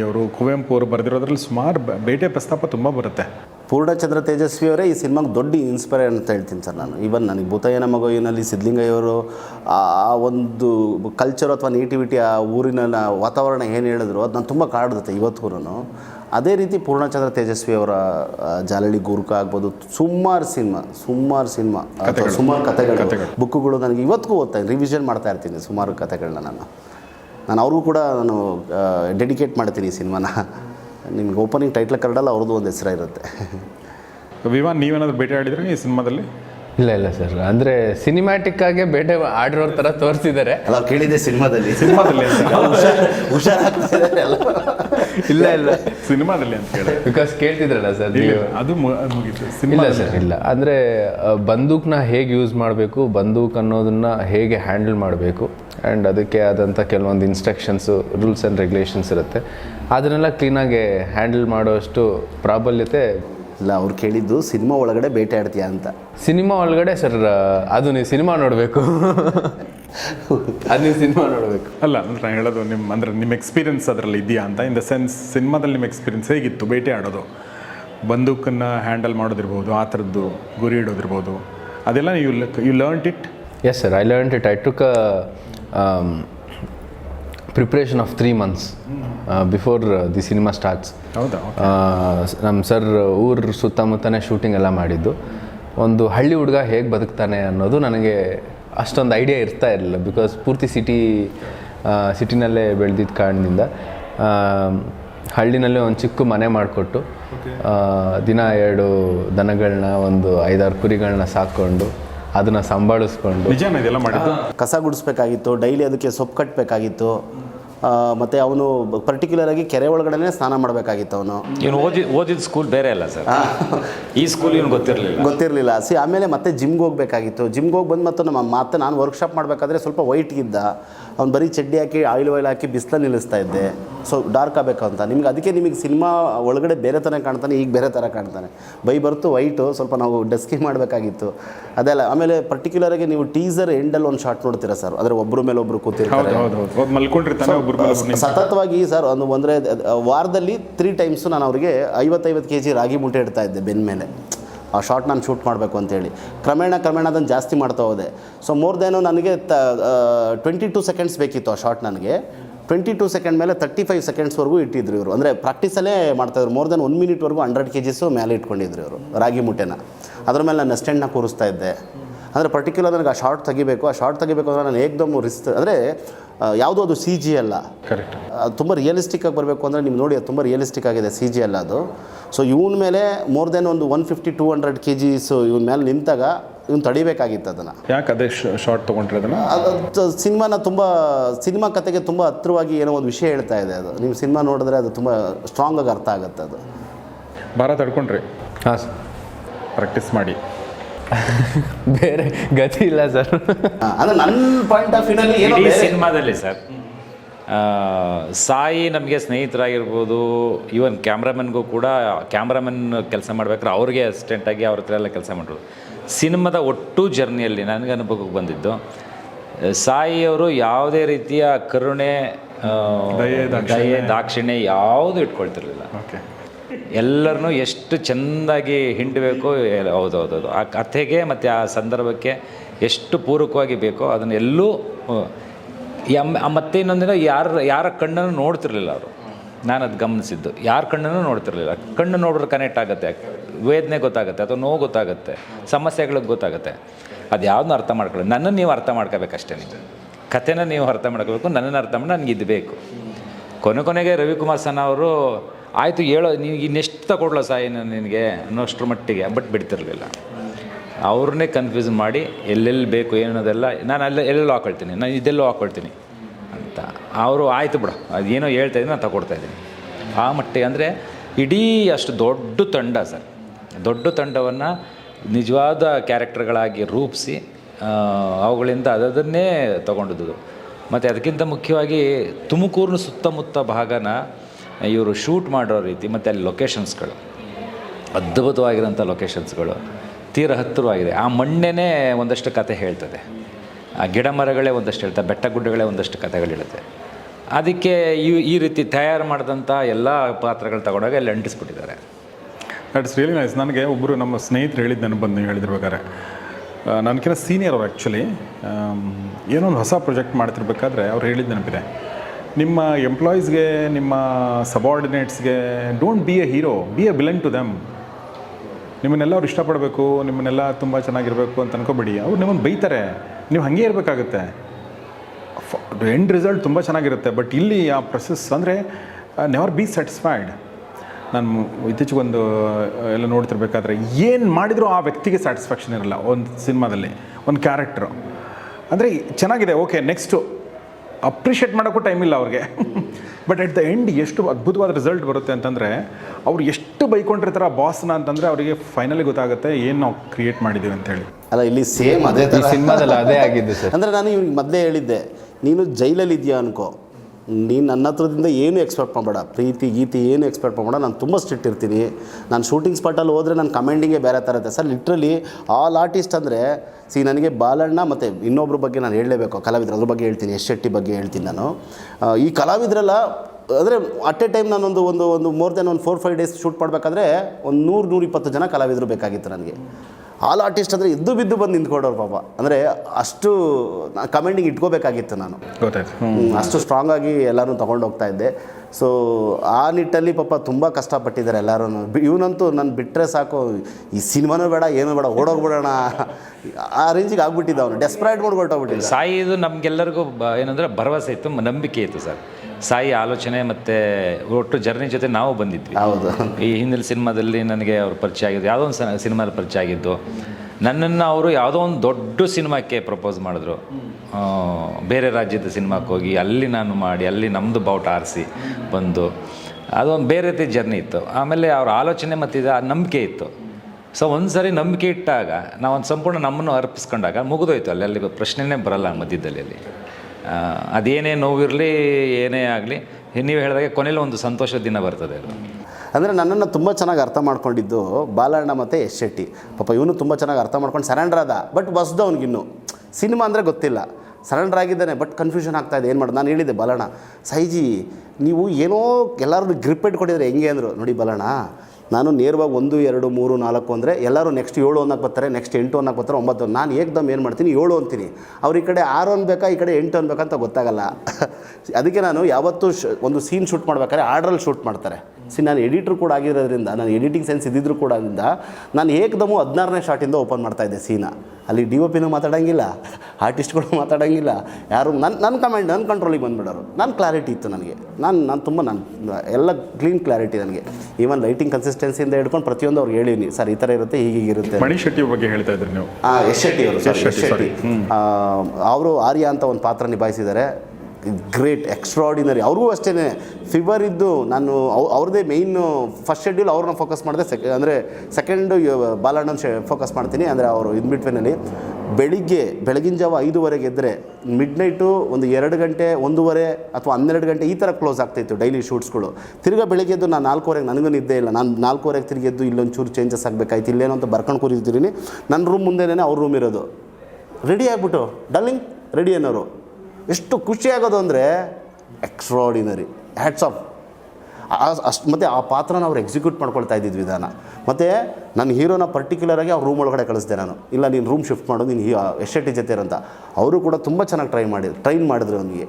ಅವರು ಕುವೆಂಪು ಅವರು ಬರೆದಿರೋದ್ರಲ್ಲಿ ಸುಮಾರು ಬ- ಬೇಟೆ ಪ್ರಸ್ತಾಪ ತುಂಬ ಬರುತ್ತೆ. ಪೂರ್ಣಚಂದ್ರ ತೇಜಸ್ವಿ ಅವರೇ ಈ ಸಿನಿಮಾಗೆ ದೊಡ್ಡ ಇನ್ಸ್ಪೈರ್ ಅಂತ ಹೇಳ್ತೀನಿ ಸರ್ ನಾನು. ಈವನ್ ನನಗೆ ಭೂತಯ್ಯನ ಮಗುವಿನಲ್ಲಿ ಸಿದ್ಲಿಂಗಯ್ಯವರು ಆ ಆ ಒಂದು ಕಲ್ಚರ್ ಅಥವಾ ನೇಟಿವಿಟಿ ಆ ಊರಿನ ನ- ವಾತಾವರಣ ಏನು ಹೇಳಿದ್ರು ಅದು ನಾನು ತುಂಬ ಕಾಡುತ್ತೆ ಇವತ್ತಿಗೂ ಅದೇ ರೀತಿ ಪೂರ್ಣಚಂದ್ರ ತೇಜಸ್ವಿ ಅವರ ಜಾಲಳಿ ಗೂರ್ಕ ಆಗ್ಬೋದು ಸುಮಾರು ಸಿನಿಮಾ ಸುಮಾರು ಸಿನಿಮಾ ಅಥವಾ ಸುಮಾರು ಕಥೆಗಳು ಬುಕ್ಕುಗಳು ನನಗೆ ಇವತ್ತಿಗೂ ಓದ್ತಾ ರಿವಿಷನ್ ಮಾಡ್ತಾ ಇರ್ತೀನಿ ಸುಮಾರು ಕಥೆಗಳನ್ನ ನಾನು. ನಾನು ಅವ್ರಿಗೂ ಕೂಡ ನಾನು ಡೆಡಿಕೇಟ್ ಮಾಡ್ತೀನಿ ಈ ಸಿನಿಮಾನ. ನಿಮ್ಗೆ ಓಪನಿಂಗ್ ಟೈಟ್ಲ್ ಕರ್ಡಲ್ಲ ಅವ್ರದ್ದು ಒಂದು ಹೆಸರು ಇರುತ್ತೆ. ವಿಮಾನ್ ನೀವೇನಾದರೂ ಭೇಟಿ ಆಡಿದ್ರೆ ಈ ಸಿನಿಮಾದಲ್ಲಿ? ಇಲ್ಲ ಇಲ್ಲ ಸರ್. ಅಂದರೆ ಸಿನಿಮ್ಯಾಟಿಕ್ ಆಗಿ ಬೇಟೆ ಆಡಿರೋ ಥರ ತೋರಿಸಿದ್ದಾರೆ. ಅಲ್ಲ ಕೇಳಿದೆ ಸಿನಿಮಾದಲ್ಲಿ. ಸಿನಿಮಾದಲ್ಲಿ ಹುಷಾರ್ ಹುಷಾರಾಗ್ತಾ ಇದ್ದಾರೆ ಎಲ್ಲ. ಇಲ್ಲ ಇಲ್ಲ. ಸಿನಿಮಾದಲ್ಲಿ ಅಂತ ಹೇಳಿ. ಬಿಕಾಸ್ ಕೇಳ್ತಿದ್ರಲ್ಲ ಸರ್ ನೀವು. ಅದು ಮುಗಿತು ಅದು ಇಲ್ಲ ಸರ್ ಇಲ್ಲ. ಅಂದರೆ ಬಂದೂಕ್ನ ಹೇಗೆ ಯೂಸ್ ಮಾಡಬೇಕು ಬಂದೂಕ್ ಅನ್ನೋದನ್ನ ಹೇಗೆ ಹ್ಯಾಂಡಲ್ ಮಾಡಬೇಕು ಆ್ಯಂಡ್ ಅದಕ್ಕೆ ಆದಂಥ ಕೆಲವೊಂದು ಇನ್ಸ್ಟ್ರಕ್ಷನ್ಸು ರೂಲ್ಸ್ ಆ್ಯಂಡ್ ರೆಗ್ಯುಲೇಷನ್ಸ್ ಇರುತ್ತೆ. ಅದನ್ನೆಲ್ಲ ಕ್ಲೀನಾಗಿ ಹ್ಯಾಂಡಲ್ ಮಾಡೋಷ್ಟು ಪ್ರಾಬಲ್ಯತೆ ಇಲ್ಲ ಅವ್ರು ಕೇಳಿದ್ದು ಸಿನಿಮಾ ಒಳಗಡೆ ಬೇಟೆ ಆಡ್ತೀಯಾ ಅಂತ. ಸಿನಿಮಾ ಒಳಗಡೆ ಸರ್ ಅದು ನೀವು ಸಿನಿಮಾ ನೋಡಬೇಕು. ಅದು ನೀವು ಸಿನಿಮಾ ನೋಡಬೇಕು. ಅಲ್ಲ ಅಂದ್ರೆ ನಾನು ಹೇಳೋದು ನಿಮ್ಮ ಅಂದರೆ ನಿಮ್ಮ ಎಕ್ಸ್ಪೀರಿಯನ್ಸ್ ಅದರಲ್ಲಿ ಇದೆಯಾ ಅಂತ? ಇನ್ ದ ಸೆನ್ಸ್ ಸಿನಿಮಾದಲ್ಲಿ ನಿಮ್ಮ ಎಕ್ಸ್ಪೀರಿಯನ್ಸ್ ಹೇಗಿತ್ತು? ಭೇಟಿ ಆಡೋದು. ಬಂದೂಕನ್ನು ಹ್ಯಾಂಡಲ್ ಮಾಡೋದಿರ್ಬೋದು ಆ ಥರದ್ದು ಗುರಿ ಇಡೋದಿರ್ಬೋದು. ಅದೆಲ್ಲ you you learnt it yes sir I learn it I took preparation of three months before the cinema starts ಹೌದಾ? ನಮ್ಮ ಸರ್ ಊರ ಸುತ್ತಮುತ್ತನೇ ಶೂಟಿಂಗ್ ಎಲ್ಲ ಮಾಡಿದ್ದು. ಒಂದು ಹಳ್ಳಿ ಹುಡುಗ ಹೇಗೆ ಬದುಕ್ತಾನೆ ಅನ್ನೋದು ನನಗೆ ಅಷ್ಟೊಂದು ಐಡಿಯಾ ಇರ್ತಾ ಇರಲಿಲ್ಲ ಬಿಕಾಸ್ ಪೂರ್ತಿ ಸಿಟಿ ಸಿಟಿನಲ್ಲೇ ಬೆಳೆದಿದ್ದ ಕಾರಣದಿಂದ. ಹಳ್ಳಿನಲ್ಲೇ ಒಂದು ಚಿಕ್ಕ ಮನೆ ಮಾಡಿಕೊಟ್ಟು ದಿನ ಎರಡು ದನಗಳನ್ನ ಒಂದು ಐದಾರು ಕುರಿಗಳನ್ನ ಸಾಕ್ಕೊಂಡು ಅದನ್ನು ಸಂಭಾಳಿಸ್ಕೊಂಡು ನಿಜಾನ ಇದೆಲ್ಲ ಮಾಡಿದ್ದು? ಕಸ ಗುಡಿಸ್ಬೇಕಾಗಿತ್ತು ಡೈಲಿ ಅದಕ್ಕೆ ಸೊಪ್ಪು ಕಟ್ಟಬೇಕಾಗಿತ್ತು ಮತ್ತು ಅವನು ಪರ್ಟಿಕ್ಯುಲರ್ ಆಗಿ ಕೆರೆ ಒಳಗಡೆನೇ ಸ್ನಾನ ಮಾಡಬೇಕಾಗಿತ್ತು ಅವನು. ಇವನು ಓದಿ ಓದಿದ ಸ್ಕೂಲ್ ಬೇರೆ ಅಲ್ಲ ಸರ್ ಈ ಸ್ಕೂಲ್ ಇವನು ಗೊತ್ತಿರಲಿಲ್ಲ. ಗೊತ್ತಿರಲಿಲ್ಲ. ಸಿ ಆಮೇಲೆ ಮತ್ತೆ ಜಿಮ್ಗೆ ಹೋಗ್ಬೇಕಾಗಿತ್ತು. ಜಿಮ್ಗೆ ಹೋಗಿ ಬಂದು ಮತ್ತೆ ನಮ್ಮ ಮತ್ತೆ ನಾನು ವರ್ಕ್ಶಾಪ್ ಮಾಡಬೇಕಾದ್ರೆ ಸ್ವಲ್ಪ ವೈಟ್ ಇದ್ದ ಅವ್ನು ಬರೀ ಚಡ್ಡಿ ಹಾಕಿ ಆಯಿಲ್ ಆಯಿಲ್ ಹಾಕಿ ಬಿಸಿಲ ನಿಲ್ಲಿಸ್ತಾ ಇದ್ದೆ. ಸೊ ಡಾರ್ಕ್ ಆಗಬೇಕು ಅಂತ. ನಿಮ್ಗೆ ಅದಕ್ಕೆ ನಿಮಗೆ ಸಿನಿಮಾ ಒಳಗಡೆ ಬೇರೆ ಥರ ಕಾಣ್ತಾನೆ ಈಗ ಬೇರೆ ಥರ ಕಾಣ್ತಾನೆ. ಬೈ ಬರ್ತು ವೈಟು ಸ್ವಲ್ಪ ನಾವು ಡಸ್ಕಿ ಮಾಡಬೇಕಾಗಿತ್ತು. ಅದೆಲ್ಲ ಆಮೇಲೆ ಪರ್ಟಿಕ್ಯುಲರ್ ಆಗಿ ನೀವು ಟೀಸರ್ ಎಂಡಲ್ಲಿ ಒಂದು ಶಾರ್ಟ್ ನೋಡ್ತೀರಾ ಸರ್ ಅದರ ಒಬ್ಬರ ಮೇಲೆ ಒಬ್ಬರು ಕೂತಿರ್ತಾರೆ. ಸತತವಾಗಿ ಸರ್, ಒಂದು ಅಂದರೆ ವಾರದಲ್ಲಿ ತ್ರೀ ಟೈಮ್ಸು ನಾನು ಅವರಿಗೆ ಐವತ್ತೈವತ್ತು ಕೆ ಜಿ ರಾಗಿ ಮುಟ್ಟೆ ಇಡ್ತಾ ಇದ್ದೆ ಬೆನ್ನ ಮೇಲೆ. ಆ ಶಾರ್ಟ್ ನಾನು ಶೂಟ್ ಮಾಡಬೇಕು ಅಂತೇಳಿ ಕ್ರಮೇಣ ಕ್ರಮೇಣ ಅದನ್ನು ಜಾಸ್ತಿ ಮಾಡ್ತಾ ಹೋದೆ. ಸೊ ಮೋರ್ ದೇನು ನನಗೆ ತ ಟ್ವೆಂಟಿ ಟೂ ಸೆಕೆಂಡ್ಸ್ ಬೇಕಿತ್ತು ಆ ಶಾರ್ಟ್ ನನಗೆ. ಟ್ವೆಂಟಿ ಟೂ ಸೆಕೆಂಡ್ ಮೇಲೆ ತರ್ಟಿ ಫೈವ್ ಸೆಕೆಂಡ್ಸ್ವರೆಗೂ ಇಟ್ಟಿದ್ರು ಇವರು. ಅಂದರೆ ಪ್ರಾಕ್ಟೀಸಲ್ಲೇ ಮಾಡ್ತಾಯಿದ್ರು ಮೋರ್ ದೆನ್ ಒನ್ ಮಿನಿಟ್ವರೆಗೂ ಹಂಡ್ರೆಡ್ ಕೆ ಜಿಸು ಮೇಲೆ ಇಟ್ಕೊಂಡಿದ್ರು ಇವರು, ರಾಗಿ ಮುಟ್ಟೆನ ಅದ್ರ ಮೇಲೆ ನಾನು ಸ್ಟ್ಯಾಂಡ್ನ ಕೂರಿಸ್ತಾ ಇದ್ದೆ. ಅಂದರೆ ಪರ್ಟಿಕ್ಯುಲರ್ ನನಗೆ ಆ ಶಾರ್ಟ್ ತೆಗಿಬೇಕು. ಆ ಶಾರ್ಟ್ ತೆಗಿಬೇಕು ಅಂದರೆ ನಾನು ಏಕ್ದಮ್ ರಿಸ್ಕ್ ಅಂದರೆ ಯಾವುದೋ ಅದು ಸಿ ಜಿ ಅಲ್ಲ. ಕರೆಕ್ಟ್ ಅದು ತುಂಬ ರಿಯಲಿಸ್ಟಿಕ್ ಆಗಿ ಬರಬೇಕು ಅಂದರೆ ನಿಮ್ಗೆ ನೋಡಿ ಅದು ತುಂಬ ರಿಯಲಿಸ್ಟಿಕ್ ಆಗಿದೆ ಸಿ ಜಿ ಅಲ್ಲ ಅದು. ಸೊ ಇವನ ಮೇಲೆ ಮೋರ್ ದೆನ್ ಒಂದು one fifty two hundred K Gs ಇವನ ಮೇಲೆ ನಿಂತಾಗ ಇವ್ನು ತಡಿಬೇಕಾಗಿತ್ತು ಅದನ್ನು. ಯಾಕೆ ಅದೇ ಶಾರ್ಟ್ ತೊಗೊಂಡ್ರೆ ಅದು ಸಿನಿಮಾನ ತುಂಬ ಸಿನಿಮಾ ಕತೆಗೆ ತುಂಬ ಹತ್ರವಾಗಿ ಏನೋ ಒಂದು ವಿಷಯ ಹೇಳ್ತಾ ಇದೆ ಅದು. ನೀವು ಸಿನಿಮಾ ನೋಡಿದ್ರೆ ಅದು ತುಂಬ ಸ್ಟ್ರಾಂಗಾಗಿ ಅರ್ಥ ಆಗುತ್ತೆ ಅದು. ಭಾರ ತಡ್ಕೊಂಡ್ರಿ ಹಾಂ ಸರ್ ಪ್ರಾಕ್ಟೀಸ್ ಮಾಡಿ. ಬೇರೆ ಗತಿ ಇಲ್ಲ ಸರ್. ಅದು ನನ್ನ ಪಾಯಿಂಟ್ ಆಫ್ ವ್ಯೂನಲ್ಲಿ ಏನೋ ಇಡೀ ಬೇರೆ- ಸಿನಿಮಾದಲ್ಲಿ ಸರ್ ಆ, ಸಾಯಿ ನಮಗೆ ಸ್ನೇಹಿತರಾಗಿರ್ಬೋದು ಈವನ್ ಕ್ಯಾಮ್ರಾಮನ್ಗೂ ಕೂಡ ಕ್ಯಾಮ್ರಾಮನ್ ಕೆಲಸ ಮಾಡ್ಬೇಕಾದ್ರೆ ಅವ್ರಿಗೆ ಅಸಿಸ್ಟೆಂಟಾಗಿ ಅವ್ರ ಹತ್ರ ಎಲ್ಲ ಕೆಲಸ ಮಾಡೋದು ಸಿನಿಮಾದ ಒಟ್ಟು ಜರ್ನಿಯಲ್ಲಿ ನನಗೆ ಅನುಭವಕ್ಕೆ ಬಂದಿದ್ದು ಸಾಯಿಯವರು ಯಾವುದೇ ರೀತಿಯ ಕರುಣೆ ಆ, ದಯೆ ದಾಕ್ಷಿಣ್ಯ ಯಾವುದು ಇಟ್ಕೊಳ್ತಿರಲಿಲ್ಲ. ಓಕೆ ಎಲ್ಲರನ್ನೂ ಎಷ್ಟು ಚೆಂದಾಗಿ ಹಿಂಡಬೇಕು ಹೌದೌದೌದು. ಆ ಕಥೆಗೆ ಮತ್ತು ಆ ಸಂದರ್ಭಕ್ಕೆ ಎಷ್ಟು ಪೂರಕವಾಗಿ ಬೇಕೋ ಅದನ್ನು ಎಲ್ಲೂ ಮತ್ತೆ ಇನ್ನೊಂದಿನ ಯಾರ ಯಾರ ಕಣ್ಣನ್ನು ನೋಡ್ತಿರ್ಲಿಲ್ಲ ಅವರು. ನಾನು ಅದು ಗಮನಿಸಿದ್ದು. ಯಾರ ಕಣ್ಣನ್ನು ನೋಡ್ತಿರ್ಲಿಲ್ಲ. ಕಣ್ಣು ನೋಡಿದ್ರೆ ಕನೆಕ್ಟ್ ಆಗುತ್ತೆ. ವೇದನೆ ಗೊತ್ತಾಗುತ್ತೆ, ಅಥವಾ ನೋವು ಗೊತ್ತಾಗುತ್ತೆ, ಸಮಸ್ಯೆಗಳಿಗೆ ಗೊತ್ತಾಗುತ್ತೆ. ಅದು ಯಾವುದನ್ನೂ ಅರ್ಥ ಮಾಡ್ಕೊಳ್ಳಿ. ನನ್ನನ್ನು ನೀವು ಅರ್ಥ ಮಾಡ್ಕೋಬೇಕಷ್ಟೇ ನೀವು. ಕಥೆನ ನೀವು ಅರ್ಥ ಮಾಡ್ಕೋಬೇಕು, ನನ್ನನ್ನು ಅರ್ಥ ಮಾಡಿ, ನನಗೆ ಇದು ಬೇಕು. ಕೊನೆ ಕೊನೆಗೆ ರವಿಕುಮಾರ್ ಸನ್ನ ಅವರು ಆಯಿತು ಹೇಳೋ ನೀನು ಇನ್ನೆಷ್ಟು ತಗೊಡ್ಲ ಸಾಯಿ ನಾನು ನಿನಗೆ ಅನ್ನೋಷ್ಟ್ರ ಮಟ್ಟಿಗೆ ಬಟ್ ಬಿಡ್ತಿರಲಿಲ್ಲ. ಅವ್ರನ್ನೇ ಕನ್ಫ್ಯೂಸ್ ಮಾಡಿ ಎಲ್ಲೆಲ್ಲಿ ಬೇಕು ಏನೋದೆಲ್ಲ, ನಾನು ಅಲ್ಲೇ, ಎಲ್ಲೆಲ್ಲೂ ಹಾಕೊಳ್ತೀನಿ ನಾನು ಇದೆಲ್ಲೂ ಹಾಕೊಳ್ತೀನಿ ಅಂತ. ಅವರು ಆಯಿತು ಬಿಡು ಅದೇನೋ ಹೇಳ್ತಾ ಇದ್ದೀನಿ, ನಾನು ತಗೊಡ್ತಾ ಇದ್ದೀನಿ. ಆ ಮಟ್ಟಿಗೆ ಅಂದರೆ ಇಡೀ ಅಷ್ಟು ದೊಡ್ಡ ತಂಡ ಸರ್. ದೊಡ್ಡ ತಂಡವನ್ನು ನಿಜವಾದ ಕ್ಯಾರೆಕ್ಟರ್ಗಳಾಗಿ ರೂಪಿಸಿ ಅವುಗಳಿಂದ ಅದನ್ನೇ ತಗೊಂಡಿದ್ದು ಮತ್ತು ಅದಕ್ಕಿಂತ ಮುಖ್ಯವಾಗಿ ತುಮಕೂರಿನ ಸುತ್ತಮುತ್ತ ಭಾಗನ ಇವರು ಶೂಟ್ ಮಾಡಿರೋ ರೀತಿ ಮತ್ತು ಅಲ್ಲಿ ಲೊಕೇಶನ್ಸ್ಗಳು ಅದ್ಭುತವಾಗಿರೋಂಥ ಲೊಕೇಶನ್ಸ್ಗಳು ತೀರ ಹತ್ತಿರವಾಗಿದೆ. ಆ ಮಣ್ಣೇ ಒಂದಷ್ಟು ಕತೆ ಹೇಳ್ತದೆ. ಆ ಗಿಡ ಮರಗಳೇ ಒಂದಷ್ಟು ಹೇಳ್ತವೆ ಬೆಟ್ಟ ಗುಡ್ಡಗಳೇ ಒಂದಷ್ಟು ಕಥೆಗಳು ಹೇಳುತ್ತೆ ಅದಕ್ಕೆ ಈ ಈ ರೀತಿ ತಯಾರು ಮಾಡಿದಂಥ ಎಲ್ಲ ಪಾತ್ರಗಳು ತಗೊಂಡಾಗ ಅಲ್ಲಿ ಅಂಟಿಸ್ಬಿಟ್ಟಿದ್ದಾರೆ. ಇಟ್ಸ್ ರಿಯಲಿ ನೈಸ್ ನನಗೆ ಒಬ್ಬರು ನಮ್ಮ ಸ್ನೇಹಿತರು ಹೇಳಿದ್ದು ನನಗೆ ಬಂದು ಹೇಳಿದಿರ್ಬೇಕಾದ್ರೆ. ನನಗಿಂತ ಸೀನಿಯರ್ ಅವರು ಆ್ಯಕ್ಚುಲಿ ಏನೋ ಒಂದು ಹೊಸ ಪ್ರಾಜೆಕ್ಟ್ ಮಾಡ್ತಿರ್ಬೇಕಾದ್ರೆ ಅವ್ರು ಹೇಳಿದ್ದು ನೆನಪಿದೆ ನಿಮ್ಮ ಎಂಪ್ಲಾಯೀಸ್ಗೆ ನಿಮ್ಮ ಸಬಾರ್ಡಿನೇಟ್ಸ್ಗೆ don't be a hero be a belong to them ನಿಮ್ಮನ್ನೆಲ್ಲ ಅವ್ರು ಇಷ್ಟಪಡಬೇಕು, ನಿಮ್ಮನ್ನೆಲ್ಲ ತುಂಬ ಚೆನ್ನಾಗಿರಬೇಕು ಅಂತ ಅನ್ಕೋಬೇಡಿ. ಅವ್ರು ನಿಮ್ಮನ್ನು ಬೈತಾರೆ. ನೀವು ಹಾಗೆ ಇರಬೇಕಾಗುತ್ತೆ. ಎಂಡ್ ರಿಸಲ್ಟ್ ತುಂಬ ಚೆನ್ನಾಗಿರುತ್ತೆ. ಬಟ್ ಇಲ್ಲಿ ಆ ಪ್ರೊಸೆಸ್ ಅಂದರೆ ನೆವರ್ ಬಿ ಸ್ಯಾಟಿಸ್ಫೈಡ್ ನಾನು ಇತ್ತೀಚೆಗೆ ಒಂದು ಎಲ್ಲ ನೋಡ್ತಿರ್ಬೇಕಾದ್ರೆ, ಏನು ಮಾಡಿದರೂ ಆ ವ್ಯಕ್ತಿಗೆ ಸ್ಯಾಟಿಸ್ಫ್ಯಾಕ್ಷನ್ ಇರಲ್ಲ. ಒಂದು ಸಿನಿಮಾದಲ್ಲಿ, ಒಂದು ಕ್ಯಾರೆಕ್ಟ್ರು ಅಂದರೆ, ಚೆನ್ನಾಗಿದೆ ಓಕೆ ನೆಕ್ಸ್ಟು ಅಪ್ರಿಷಿಯೇಟ್ ಮಾಡೋಕ್ಕೂ ಟೈಮ್ ಇಲ್ಲ ಅವ್ರಿಗೆ. ಬಟ್ ಎಟ್ ದ ಎಂಡ್ ಎಷ್ಟು ಅದ್ಭುತವಾದ ರಿಸಲ್ಟ್ ಬರುತ್ತೆ ಅಂತಂದರೆ ಅವ್ರು ಎಷ್ಟು ಬೈಕೊಂಡಿರ್ತಾರೆ ಆ ಬಾಸ್ನ ಅಂತಂದರೆ ಅವರಿಗೆ ಫೈನಲಿ ಗೊತ್ತಾಗುತ್ತೆ ಏನು ನಾವು ಕ್ರಿಯೇಟ್ ಮಾಡಿದ್ದೀವಿ ಅಂತೇಳಿ ಅಲ್ಲ ಇಲ್ಲಿ ಸೇಮ್ ಅದೇ ಥರ ಸಿನಿಮಾದಲ್ಲಿ ಅದೇ ಆಗಿದ್ದು ಸರ್. ಅಂದರೆ ನಾನು ಇವ್ರಿಗೆ ಮೊದಲೇ ಹೇಳಿದ್ದೆ ನೀನು ಜೈಲಲ್ಲಿ ಇದೆಯಾ ಅನ್ಕೋ. ನೀನು ನನ್ನ ಹತ್ರದಿಂದ ಏನು ಎಕ್ಸ್ಪೆಕ್ಟ್ ಮಾಡಬೇಡ. ಪ್ರೀತಿ, ಗೀತಿ ಏನು ಎಕ್ಸ್ಪೆಕ್ಟ್ ಮಾಡಬೇಡ. ನಾನು ತುಂಬ ಸ್ಟ್ರಿಕ್ಟ್ ಇರ್ತೀನಿ. ನಾನು ಶೂಟಿಂಗ್ ಸ್ಪಾಟಲ್ಲಿ ಹೋದರೆ ನನ್ನ ಕಮೆಂಡಿಂಗೇ ಬೇರೆ ಥರ ಇದೆ ಸರ್ ಲಿಟ್ರಲಿ ಆಲ್ ಆರ್ಟಿಸ್ಟ್ ಅಂದರೆ ಸಿ ನನಗೆ ಬಾಲಣ್ಣ ಮತ್ತು ಇನ್ನೊಬ್ಬರ ಬಗ್ಗೆ ನಾನು ಹೇಳಲೇಬೇಕು. ಕಲಾವಿದ್ರು ಅದ್ರ ಬಗ್ಗೆ ಹೇಳ್ತೀನಿ ಎಸ್ ಶೆಟ್ಟಿ ಬಗ್ಗೆ ಹೇಳ್ತೀನಿ ನಾನು. ಈ ಕಲಾವಿದರೆಲ್ಲ ಅಂದರೆ ಅಟ್ ಎ ಟೈಮ್ ನಾನೊಂದು ಒಂದು ಒಂದು ಮೋರ್ ದೆನ್ ಒಂದು ಫೋರ್ ಫೈವ್ ಡೇಸ್ ಶೂಟ್ ಮಾಡಬೇಕಾದ್ರೆ ಒಂದು ನೂರು ನೂರಿಪ್ಪತ್ತು ಜನ ಕಲಾವಿದರು ಬೇಕಾಗಿತ್ತು ನನಗೆ. ಆಲ್ ಆರ್ಟಿಸ್ಟ್ ಅಂದರೆ ಇದ್ದು ಬಿದ್ದು ಬಂದು ನಿಂತ್ಕೊಡೋರು ಪಾಪ. ಅಂದರೆ ಅಷ್ಟು ಕಮೆಂಡಿಂಗ್ ಇಟ್ಕೋಬೇಕಾಗಿತ್ತು ನಾನು. ಅಷ್ಟು ಸ್ಟ್ರಾಂಗ್ ಆಗಿ ಎಲ್ಲರೂ ತೊಗೊಂಡು ಹೋಗ್ತಾ ಇದ್ದೆ. ಸೊ ಆ ನಿಟ್ಟಲ್ಲಿ ಪಾಪ ತುಂಬ ಕಷ್ಟಪಟ್ಟಿದ್ದಾರೆ ಎಲ್ಲರೂ ಇವನಂತೂ ನಾನು ಬಿಟ್ಟರೆ ಸಾಕು. ಈ ಸಿನಿಮಾನೂ ಬೇಡ ಏನೂ ಬೇಡ ಓಡೋಗ್ಬಿಡೋಣ. ಆ ರೇಂಜಿಗೆ ಆಗ್ಬಿಟ್ಟಿದ್ದ ಅವನು. ಡೆಸ್ಪ್ರೈಟ್ ಮಾಡ್ಕೊಟ್ಟೋಗ್ಬಿಟ್ಟಿದ್ದ ಸಾಯಿದು ಸಾಯಿ ಇದು ನಮಗೆಲ್ಲರಿಗೂ ಏನಂದರೆ ಭರವಸೆ ಇತ್ತು ನಂಬಿಕೆ ಇತ್ತು ಸರ್. ಸಾಯಿ ಆಲೋಚನೆ ಮತ್ತು ಒಟ್ಟು ಜರ್ನಿ ಜೊತೆ ನಾವು ಬಂದಿದ್ವಿ. ಹೌದು. ಈ ಹಿಂದಿನ ಸಿನಿಮಾದಲ್ಲಿ ನನಗೆ ಅವ್ರು ಪರಿಚಯ ಆಗಿದ್ದು ಯಾವುದೋ ಒಂದು ಸಿನಿಮಾದಲ್ಲಿ ಪರಿಚಯ ಆಗಿದ್ದು. ನನ್ನನ್ನು ಅವರು ಯಾವುದೋ ಒಂದು ದೊಡ್ಡ ಸಿನಿಮಾಕ್ಕೆ ಪ್ರಪೋಸ್ ಮಾಡಿದ್ರು. ಬೇರೆ ರಾಜ್ಯದ ಸಿನಿಮಾಕ್ಕೆ ಹೋಗಿ ಅಲ್ಲಿ ನಾನು ಮಾಡಿ ಅಲ್ಲಿ ನಮ್ಮದು ಬೌಟ್ ಆರಿಸಿ ಬಂದು. ಅದೊಂದು ಬೇರೆ ರೀತಿ ಜರ್ನಿ ಇತ್ತು. ಆಮೇಲೆ ಅವ್ರ ಆಲೋಚನೆ ಮತ್ತು ಇದು ಆ ನಂಬಿಕೆ ಇತ್ತು. ಸೊ ಒಂದು ಸರಿ ನಂಬಿಕೆ ಇಟ್ಟಾಗ ನಾವು ಒಂದು ಸಂಪೂರ್ಣ ನಮ್ಮನ್ನು ಅರ್ಪಿಸ್ಕೊಂಡಾಗ ಮುಗಿದೋಯ್ತು. ಅಲ್ಲಿ ಅಲ್ಲಿ ಪ್ರಶ್ನೆನೇ ಬರಲ್ಲ ಮಧ್ಯದಲ್ಲಿ ಅಲ್ಲಿ. ಅದೇನೇ ನೋವಿರಲಿ, ಏನೇ ಆಗಲಿ, ನೀವು ಹೇಳಿದಾಗೆ ಕೊನೆಯಲ್ಲಿ ಒಂದು ಸಂತೋಷದ ದಿನ ಬರ್ತದೆ ಅದು. ಅಂದರೆ ನನ್ನನ್ನು ತುಂಬ ಚೆನ್ನಾಗಿ ಅರ್ಥ ಮಾಡ್ಕೊಂಡಿದ್ದು ಬಾಲಣ್ಣ ಮತ್ತು ಎಸ್ ಶೆಟ್ಟಿ. ಪಾಪ ಇವನು ತುಂಬ ಚೆನ್ನಾಗಿ ಅರ್ಥ ಮಾಡ್ಕೊಂಡು ಸರೆಂಡರ್ ಆದ. ಬಟ್ ಬಸ್ದು ಅವ್ನಿಗಿನ್ನು ಸಿನಿಮಾ ಅಂದರೆ ಗೊತ್ತಿಲ್ಲ. ಸರೆಂಡರ್ ಆಗಿದ್ದಾನೆ ಬಟ್ ಕನ್ಫ್ಯೂಷನ್ ಆಗ್ತಾ ಇದೆ. ಏನು ಮಾಡೋದು? ನಾನು ಹೇಳಿದ್ದೆ, ಬಾಲಣ್ಣ ಸೈಜಿ ನೀವು ಏನೋ ಎಲ್ಲರೂ ಗ್ರಿಪ್ ಇಟ್ಕೊಂಡಿದ್ರೆ ಹೆಂಗೆ? ಅಂದರು. ನೋಡಿ ಬಾಲಣ್ಣ ನಾನು ನೇರವಾಗಿ ಒಂದು, ಎರಡು, ಮೂರು, ನಾಲ್ಕು ಅಂದರೆ ಎಲ್ಲರೂ ನೆಕ್ಸ್ಟ್ ಏಳು ಅನ್ನಕ್ಕೆ ಬರ್ತಾರೆ ನೆಕ್ಸ್ಟ್ ಎಂಟು ಅನ್ನಕ್ಕೆ ಬರ್ತಾರೆ, ಒಂಬತ್ತು. ನಾನು ಏಕ್ದಮ್ ಏನು ಮಾಡ್ತೀನಿ? ಏಳು ಅಂತೀನಿ. ಅವ್ರ ಈ ಕಡೆ ಆರು ಅನ್ಬೇಕಾ, ಈ ಕಡೆ ಎಂಟು ಅನ್ಬೇಕಂತ ಗೊತ್ತಾಗಲ್ಲ. ಅದಕ್ಕೆ ನಾನು ಯಾವತ್ತೂ ಒಂದು ಸೀನ್ ಶೂಟ್ ಮಾಡ್ಬೇಕಾದ್ರೆ ಆರ್ಡ್ರಲ್ಲಿ ಶೂಟ್ ಮಾಡ್ತಾರೆ. ಸಿ ನಾನು ಎಡಿಟ್ರು ಕೂಡ ಆಗಿರೋದ್ರಿಂದ ನಾನು ಎಡಿಟಿಂಗ್ ಸೆನ್ಸ್ ಇದ್ದಿದ್ರು ಕೂಡ ಅದರಿಂದ ನಾನು ಏಕದಮು ಹದಿನಾರನೇ ಶಾಟಿಂದ ಓಪನ್ ಮಾಡ್ತಾ ಇದ್ದೆ ಸೀನ ಅಲ್ಲಿ ಡಿ ಒ ಪಿನೂ ಮಾತಾಡೋಂಗಿಲ್ಲ ಆರ್ಟಿಸ್ಟ್ಗಳು ಮಾತಾಡೋಂಗಿಲ್ಲ ಯಾರು ನನ್ನ ನನ್ನ ಕಮೆಂಟ್ ನನ್ನ ಕಂಟ್ರೋಲಿಗೆ ಬಂದ್ಬಿಡೋರು. ನನ್ನ ಕ್ಲಾರಿಟಿ ಇತ್ತು ನನಗೆ. ನಾನು ನಾನು ತುಂಬ ನಾನು ಎಲ್ಲ ಕ್ಲೀನ್ ಕ್ಲಾರಿಟಿ ನನಗೆ. ಈವನ್ ಲೈಟಿಂಗ್ ಕನ್ಸಿಸ್ಟೆನ್ಸಿಯಿಂದ ಹಿಡ್ಕೊಂಡು ಪ್ರತಿಯೊಂದು ಅವ್ರಿಗೆ ಹೇಳಿನಿ ಸರ್ ಈ ಥರ ಇರುತ್ತೆ ಹೀಗಿರುತ್ತೆ ಮಣಿ ಶೆಟ್ಟಿ ಬಗ್ಗೆ ಹೇಳ್ತಾ ಇದ್ರಿ ನೀವು. ಆ, ಯಶ್ ಶೆಟ್ಟಿ ಅವರು ಯಶ್ ಶೆಟ್ಟಿ ಅವರು ಆರ್ಯ ಅಂತ ಒಂದು ಪಾತ್ರ ನಿಭಾಯಿಸಿದ್ದಾರೆ. ಗ್ರೇಟ್ ಎಕ್ಸ್ಟ್ರಾಡಿನರಿ ಅವ್ರಿಗೂ ಅಷ್ಟೇ ಫಿವರ್ ಇದ್ದು ನಾನು ಅವ್- ಅವ್ರದ್ದೇ ಮೇಯ್ನು ಫಸ್ಟ್ ಶೆಡ್ಯೂಲ್ ಅವ್ರನ್ನ ಫೋಕಸ್ ಮಾಡಿದೆ. ಸೆಕೆ ಅಂದರೆ ಸೆಕೆಂಡು ಬಾಲಣ್ಣನ ಶೆ ಫೋಕಸ್ ಮಾಡ್ತೀನಿ. ಅಂದರೆ ಅವರು ಇನ್ ಬೆಳಿಗ್ಗೆ, ಬೆಳಗಿನ ಜಾವ ಐದುವರೆಗೆ ಎದ್ದರೆ ಮಿಡ್ ನೈಟು ಒಂದು ಎರಡು ಗಂಟೆ, ಒಂದೂವರೆ ಅಥವಾ ಹನ್ನೆರಡು ಗಂಟೆ ಈ ಥರ ಕ್ಲೋಸ್ ಆಗ್ತಾಯಿತ್ತು ಡೈಲಿ ಶೂಟ್ಸ್ಗಳು ತಿರ್ಗಾ ಬೆಳಗ್ಗೆ ಎದ್ದು ನಾನು ನಾಲ್ಕೂವರೆಗೆ ನನಗೂ ನಿದ್ದೆ ಇಲ್ಲ. ನಾನು ನಾಲ್ಕೂವರೆಗೆ ತಿರುಗಿ ಎದ್ದು ಇಲ್ಲೊಂದು ಚೂರು ಚೇಂಜಸ್ ಆಗಬೇಕಾಯ್ತು. ಇಲ್ಲೇನೋ ಅಂತ ಬರ್ಕೊಂಡು ಕೂರಿದ್ದೀನಿ ನನ್ನ ರೂಮ್ ಮುಂದೆನೇ ಅವ್ರ ರೂಮ್ ಇರೋದು. ರೆಡಿ ಆಗ್ಬಿಟ್ಟು. ಡಲ್ಲಿಂಗ್ ರೆಡಿ ಅನ್ನೋರು. ಎಷ್ಟು ಖುಷಿಯಾಗೋದು ಅಂದರೆ ಎಕ್ಸ್ಟ್ರಾಡಿನರಿ ಹ್ಯಾಟ್ಸ್ ಆಫ್ ಅಷ್ಟು ಮತ್ತು ಆ ಪಾತ್ರನ ಅವ್ರು ಎಕ್ಸಿಕ್ಯೂಟ್ ಮಾಡ್ಕೊಳ್ತಾ ಇದ್ದಿದ್ದು ವಿಧಾನ. ಮತ್ತು ನನ್ನ ಹೀರೋನ ಪರ್ಟಿಕ್ಯುಲರಾಗಿ ಅವ್ರ ರೂಮ್ ಒಳಗಡೆ ಕಳಿಸ್ದೆ ನಾನು. ಇಲ್ಲ, ನೀನು ರೂಮ್ ಶಿಫ್ಟ್ ಮಾಡು, ನೀನು ಹೀ ಎಸ್ ಟಿ ಜೊತೆ ಇರೋಂತ ಅವರು ಕೂಡ ತುಂಬ ಚೆನ್ನಾಗಿ ಟ್ರೈ ಮಾಡಿದ್ರು ಟ್ರೈನ್ ಮಾಡಿದ್ರು ಅವನಿಗೆ.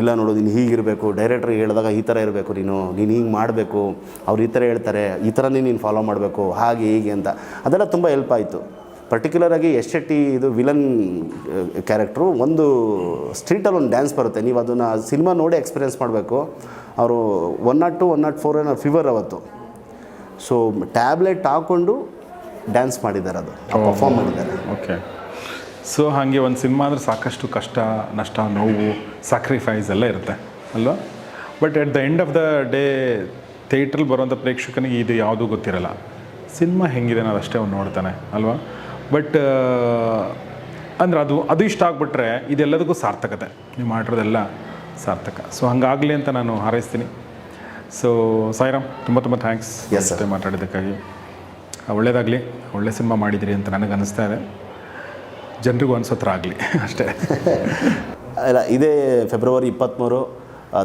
ಇಲ್ಲ ನೋಡು, ನೀನು ಹೀಗಿರಬೇಕು ಡೈರೆಕ್ಟ್ರಿಗೆ ಹೇಳಿದಾಗ ಈ ಥರ ಇರಬೇಕು ನೀನು ನೀನು ಹೀಗೆ ಮಾಡಬೇಕು, ಅವ್ರು ಈ ಥರ ಹೇಳ್ತಾರೆ, ಈ ಥರನೇ ನೀನು ಫಾಲೋ ಮಾಡಬೇಕು, ಹಾಗೆ ಹೀಗೆ ಅಂತ. ಅದೆಲ್ಲ ತುಂಬ ಹೆಲ್ಪ್ ಆಯಿತು. ಪರ್ಟಿಕ್ಯುಲರಾಗಿ ಎಸ್ ಶೆಟ್ಟಿ ಇದು ವಿಲನ್ ಕ್ಯಾರೆಕ್ಟ್ರು ಒಂದು ಸ್ಟ್ರೀಟಲ್ಲಿ ಒಂದು ಡ್ಯಾನ್ಸ್ ಬರುತ್ತೆ. ನೀವು ಅದನ್ನು ಸಿನಿಮಾ ನೋಡಿ ಎಕ್ಸ್ಪೀರಿಯೆನ್ಸ್ ಮಾಡಬೇಕು. ಅವರು one not two one not four ಏನೋ ಫೀವರ್ ಅವತ್ತು. ಸೊ ಟ್ಯಾಬ್ಲೆಟ್ ಹಾಕ್ಕೊಂಡು ಡ್ಯಾನ್ಸ್ ಮಾಡಿದ್ದಾರೆ ಅದು. ಪರ್ಫಾರ್ಮ್ ಮಾಡಿದ್ದಾರೆ. ಓಕೆ ಸೊ ಹಾಗೆ ಒಂದು ಸಿನಿಮಾ ಅಂದರೆ ಸಾಕಷ್ಟು ಕಷ್ಟ ನಷ್ಟ ನೋವು ಸ್ಯಾಕ್ರಿಫೈಸ್ ಎಲ್ಲ ಇರುತ್ತೆ ಅಲ್ವಾ? But at the end of the day ಥಿಯೇಟ್ರಲ್ಲಿ ಬರುವಂಥ ಪ್ರೇಕ್ಷಕನಿಗೆ ಇದು ಯಾವುದೂ ಗೊತ್ತಿರಲ್ಲ. ಸಿನಿಮಾ ಹೆಂಗಿದೆ ನಾವು ಅಷ್ಟೇ ಅವ್ನು ನೋಡ್ತಾನೆ ಅಲ್ವಾ? ಬಟ್ ಅಂದ್ರೆ ಅದು ಅದು ಇಷ್ಟ ಆಗಿಬಿಟ್ರೆ ಇದೆಲ್ಲದಕ್ಕೂ ಸಾರ್ಥಕತೆ ನೀವು ಮಾಡಿರೋದೆಲ್ಲ ಸಾರ್ಥಕ. ಸೊ ಹಂಗಾಗಲಿ ಅಂತ ನಾನು ಹಾರೈಸ್ತೀನಿ. ಸೊ ಸಾಯಿರಾಮ್ ತುಂಬ ತುಂಬ ಥ್ಯಾಂಕ್ಸ್. ಜೊತೆ ಮಾತಾಡಿದ್ದಕ್ಕಾಗಿ. ಒಳ್ಳೇದಾಗಲಿ ಒಳ್ಳೆ ಸಿನಿಮಾ ಮಾಡಿದಿರಿ ಅಂತ ನನಗೆ ಅನ್ನಿಸ್ತಾ ಇದೆ. ಜನರಿಗೂ ಅನ್ಸೋ ಥರ ಆಗಲಿ ಅಷ್ಟೇ. ಅಲ್ಲ ಇದೇ ಫೆಬ್ರವರಿ ಇಪ್ಪತ್ತ್ಮೂರು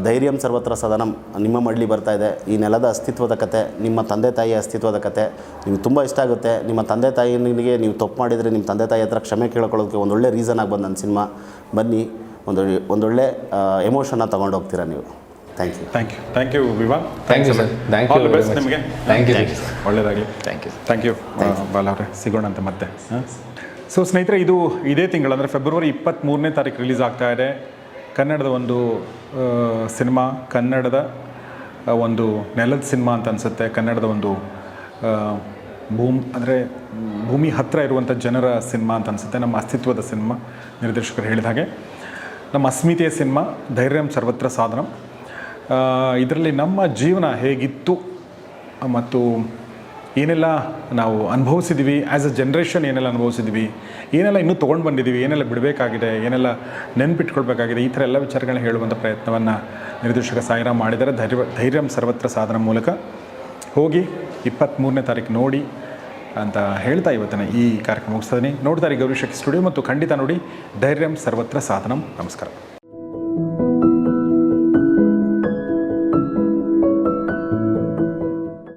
ಧೈರ್ಯಂ ಸರ್ವತ್ರ ಸದನಂ. ನಿಮ್ಮ ಮಡ್ಲಿ ಬರ್ತಾ ಇದೆ. ಈ ನೆಲದ ಅಸ್ತಿತ್ವದ ಕತೆ ನಿಮ್ಮ ತಂದೆ ತಾಯಿಯ ಅಸ್ತಿತ್ವದ ಕತೆ ನಿಮ್ಗೆ ತುಂಬ ಇಷ್ಟ ಆಗುತ್ತೆ. ನಿಮ್ಮ ತಂದೆ ತಾಯಿನಿಗೆ ನೀವು ತಪ್ಪು ಮಾಡಿದರೆ ನಿಮ್ಮ ತಂದೆ ತಾಯಿ ಹತ್ರ ಕ್ಷಮೆ ಕೇಳ್ಕೊಳ್ಳೋದಕ್ಕೆ ಒಂದೊಳ್ಳೆ ರೀಸನ್ ಆಗಿ ಬಂದು ನನ್ನ ಸಿನಿಮಾ. ಬನ್ನಿ ಒಂದು ಒಂದೊಳ್ಳೆ ಎಮೋಷನ್ನ ತೊಗೊಂಡು ಹೋಗ್ತೀರಾ ನೀವು. Thank you thank you thank you ವಿವಾ thank you sir thank you best. ನಿಮಗೆ. ಥ್ಯಾಂಕ್ ಯು ಒಳ್ಳೆಯದಾಗಲಿ thank you thank you Bala ಅವರೇ ಸಿಗೋಣ ಅಂತ ಮತ್ತೆ ಸೊ ಸ್ನೇಹಿತರೆ ಇದು ಇದೇ ತಿಂಗಳು ಅಂದರೆ ಫೆಬ್ರವರಿ ಇಪ್ಪತ್ತ್ಮೂರನೇ ತಾರೀಕು ರಿಲೀಸ್ ಆಗ್ತಾ ಇದೆ. ಕನ್ನಡದ ಒಂದು ಸಿನಿಮಾ, ಕನ್ನಡದ ಒಂದು ನೆಲದ ಸಿನಿಮಾ ಅಂತ ಅನಿಸುತ್ತೆ. ಕನ್ನಡದ ಒಂದು ಭೂಮ್, ಅಂದರೆ ಭೂಮಿ ಹತ್ತಿರ ಇರುವಂಥ ಜನರ ಸಿನಿಮಾ ಅಂತ ಅನಿಸುತ್ತೆ. ನಮ್ಮ ಅಸ್ತಿತ್ವದ ಸಿನಿಮಾ, ನಿರ್ದೇಶಕರು ಹೇಳಿದ ಹಾಗೆ. ನಮ್ಮ ಅಸ್ಮಿತೆಯ ಸಿನಿಮಾ, ಧೈರ್ಯಂ ಸರ್ವತ್ರ ಸಾಧನಂ. ಇದರಲ್ಲಿ ನಮ್ಮ ಜೀವನ ಹೇಗಿತ್ತು ಮತ್ತು ಏನೆಲ್ಲ ನಾವು ಅನುಭವಿಸಿದ್ದೀವಿ ಆ್ಯಸ್ ಅ ಜನ್ರೇಷನ್ ಏನೆಲ್ಲ ಅನುಭವಿಸಿದ್ವಿ ಏನೆಲ್ಲ ಇನ್ನೂ ತೊಗೊಂಡು ಬಂದಿದ್ದೀವಿ, ಏನೆಲ್ಲ ಬಿಡಬೇಕಾಗಿದೆ, ಏನೆಲ್ಲ ನೆನ್ಪಿಟ್ಕೊಳ್ಬೇಕಾಗಿದೆ, ಈ ಥರ ಎಲ್ಲ ವಿಚಾರಗಳನ್ನ ಹೇಳುವಂಥ ಪ್ರಯತ್ನವನ್ನು ನಿರ್ದೇಶಕ ಸಾಯಿರಾಮ್ ಮಾಡಿದರೆ ಧೈರ್ಯ, ಧೈರ್ಯಂ ಸರ್ವತ್ರ ಸಾಧನ ಮೂಲಕ. ಹೋಗಿ ಇಪ್ಪತ್ತ್ಮೂರನೇ ತಾರೀಕು ನೋಡಿ ಅಂತ ಹೇಳ್ತಾ ಇವತ್ತಿನ ಈ ಕಾರ್ಯಕ್ರಮ ಮುಗಿಸ್ತೀನಿ ನೋಡ್ತಾರೆ ಗೌರಿಶಕ್ತಿ ಸ್ಟುಡಿಯೋ ಮತ್ತು ಖಂಡಿತ ನೋಡಿ ಧೈರ್ಯಂ ಸರ್ವತ್ರ ಸಾಧನಂ. ನಮಸ್ಕಾರ.